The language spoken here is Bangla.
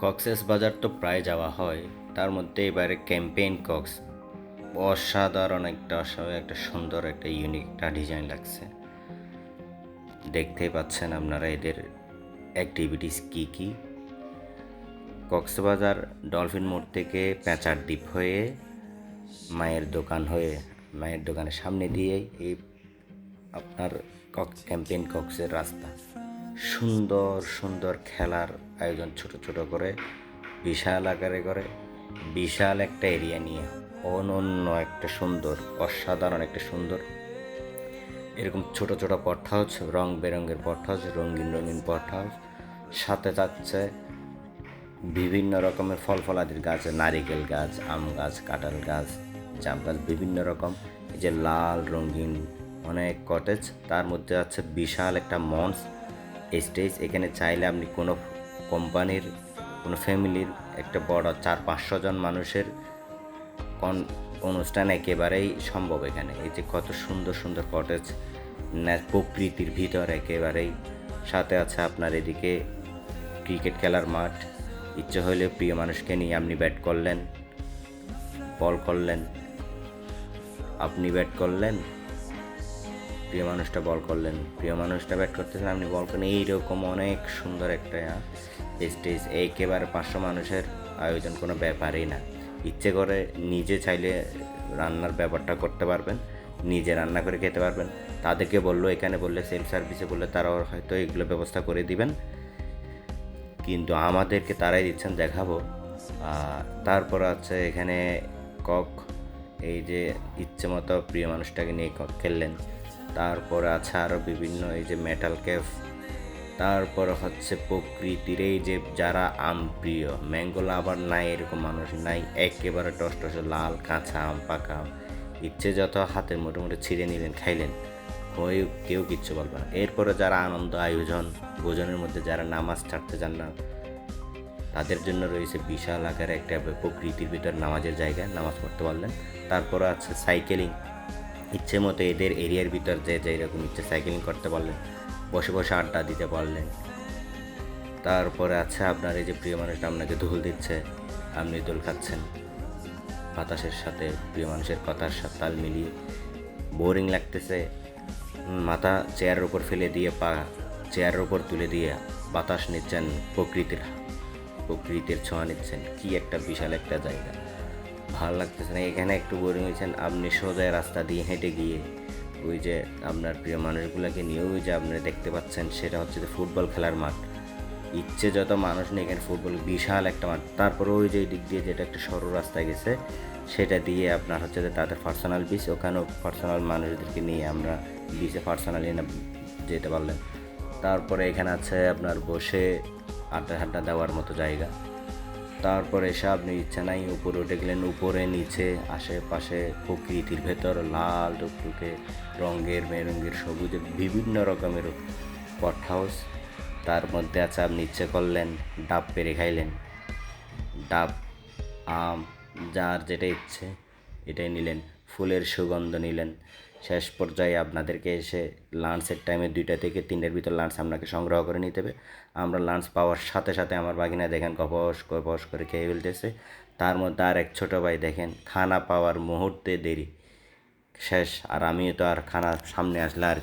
কক্সেস বাজার তো প্রায় যাওয়া হয়। তার মধ্যে এবারে ক্যাম্পেইন কক্স। অসাধারণ একটা অসাধারণ একটা সুন্দর একটা ইউনিক একটা ডিজাইন লাগছে। দেখতেই পাচ্ছেন আপনারা এদের অ্যাক্টিভিটিস কী কী। কক্সবাজার ডলফিন মোড় থেকে পেঁচার দ্বীপ হয়ে, মায়ের দোকান হয়ে, মায়ের দোকানের সামনে দিয়ে এই আপনার কক, ক্যাম্পেইন কক্সের রাস্তা। সুন্দর সুন্দর খেলার আয়োজন ছোট ছোট করে, বিশাল আকারে করে, বিশাল একটা এরিয়া নিয়ে, অনন্য একটা সুন্দর, অসাধারণ একটা সুন্দর। এরকম ছোট ছোট পট হাউস রং বেরঙের পট হাউস রঙিন রঙিন পট হাউস সাথে যাচ্ছে বিভিন্ন রকমের ফল ফলাদির গাছ, নারিকেল গাছ, আম গাছ, কাঁঠাল গাছ, জাম গাছ, বিভিন্ন রকম। এই যে লাল, রঙিন, অনেক কটেজ তার মধ্যে আছে বিশাল একটা মঞ্চ স্টেজ, এখানে চাইলে আপনি কোনো কোম্পানির, কোনো ফ্যামিলির একটা বড় চার পাঁচশো জন মানুষের অনুষ্ঠান একেবারেই সম্ভব এখানে। এই যে কত সুন্দর সুন্দর কটেজ প্রকৃতির ভিতর একেবারেই। সাথে আছে আপনার এদিকে ক্রিকেট খেলার মাঠ। ইচ্ছে হলে প্রিয় মানুষকে নিয়ে আপনি ব্যাট করলেন বল করলেন। আপনি ব্যাট করলেন প্রিয় মানুষটা বল করলেন। প্রিয় মানুষটা ব্যাট করতেছেন, আপনি বল করেন। এইরকম অনেক সুন্দর একটা স্টেজ একেবারে পাঁচশো মানুষের আয়োজন কোনো ব্যাপারই না। ইচ্ছে করে নিজে চাইলে রান্নার ব্যাপারটা করতে পারবেন, নিজে রান্না করে খেতে পারবেন। তাদেরকে বলল, এখানে বললে সেলফ সার্ভিসে বললে তারাও হয়তো এগুলো ব্যবস্থা করে দিবেন। কিন্তু আমাদেরকে তারাই দিচ্ছেন, দেখাবো। তারপর আছে এখানে কক, এই যে ইচ্ছে মতো প্রিয় মানুষটাকে নিয়ে কক খেললেন। তারপর আছে আরও বিভিন্ন এই যে মেটাল ক্যাফ তারপর হচ্ছে প্রকৃতির এই যে যারা আম প্রিয় ম্যাঙ্গো আবার নাই, এরকম মানুষ নাই, একেবারে টস টসে লাল, কাঁচা আম, পাকা আম, ইচ্ছে যত হাতের মোটামুটি ছিঁড়ে নিলেন, খাইলেন, ওই কেউ কিচ্ছু বলবে না। এরপরে যারা আনন্দ আয়োজন, ভোজনের মধ্যে যারা নামাজ ছাড়তে চান না, তাদের জন্য রয়েছে বিশাল আকারে একটা প্রকৃতির ভিতর নামাজের জায়গা, নামাজ পড়তে পারলেন তারপরে আছে সাইকেলিং ইচ্ছে মতো এদের এরিয়ার ভিতর যে যে এরকম ইচ্ছে সাইকেলিং করতে পারলেন, বসে বসে আড্ডা দিতে পারলেন। তারপরে আছে আপনার এই যে প্রিয় মানুষটা আপনাকে দোল দিচ্ছে, আপনি দোল খাচ্ছেন। বাতাসের সাথে, প্রিয় মানুষের কথার সাথে তাল মিলিয়ে। বোরিং লাগতেছে, মাথা চেয়ারের ওপর ফেলে দিয়ে পা, চেয়ারের ওপর তুলে দিয়ে বাতাস নিচ্ছেন প্রকৃতির প্রকৃতির ছোঁয়া নিচ্ছেন। কি একটা বিশাল একটা জায়গা। ভালো লাগতেছে না। এখানে একটু বোরিং হয়েছেন আপনি সোজা রাস্তা দিয়ে হেঁটে গিয়ে ওই যে আপনার প্রিয় মানুষগুলোকে নিয়ে, ওই যে আপনি দেখতে পাচ্ছেন, সেটা হচ্ছে যে ফুটবল খেলার মাঠ। ইচ্ছে যত মানুষ নেই এখানে ফুটবল বিশাল একটা মাঠ। তারপরে ওই যে দিক দিয়ে যেটা একটা সরু রাস্তা গেছে, সেটা দিয়ে আপনার হচ্ছে যে তাদের পার্সোনাল বিচ ওখানেও পার্সোনাল মানুষদেরকে নিয়ে আমরা বিচে পার্সোনালি না যেতে পারলেন তারপরে এখানে আছে আপনার বসে আড্ডা আড্ডা দেওয়ার মতো জায়গা। তারপরে এসে আপনি ইচ্ছা নাই উপরে উঠে গেলেন, উপরে, নিচে, আশেপাশে প্রকৃতির ভেতর লাল টুকটুকে, রঙের মেরঙ্গের সবুজের বিভিন্ন রকমের পট হাউস তার মধ্যে আছে, আপনি ইচ্ছে করলেন ডাব পেরে খাইলেন। ডাব, আম, যার যেটা ইচ্ছে, এটাই নিলেন। ফুলের সুগন্ধ নিলেন। শেষ পর্যায়ে আপনাদেরকে এসে লাঞ্চের টাইমে দুইটা থেকে তিনটের ভিতর লাঞ্চ আপনাকে সংগ্রহ করে নিতে হবে। আমরা লাঞ্চ পাওয়ার সাথে সাথে আমার বাগিনা দেখেন কপস কপস করে খেয়ে ফেলতেছে। তার মধ্যে আর এক ছোটো ভাই দেখেন, খানা পাওয়ার মুহূর্তে দেরি। শেষ, আর আমিও তো আর খানা সামনে আসলে আর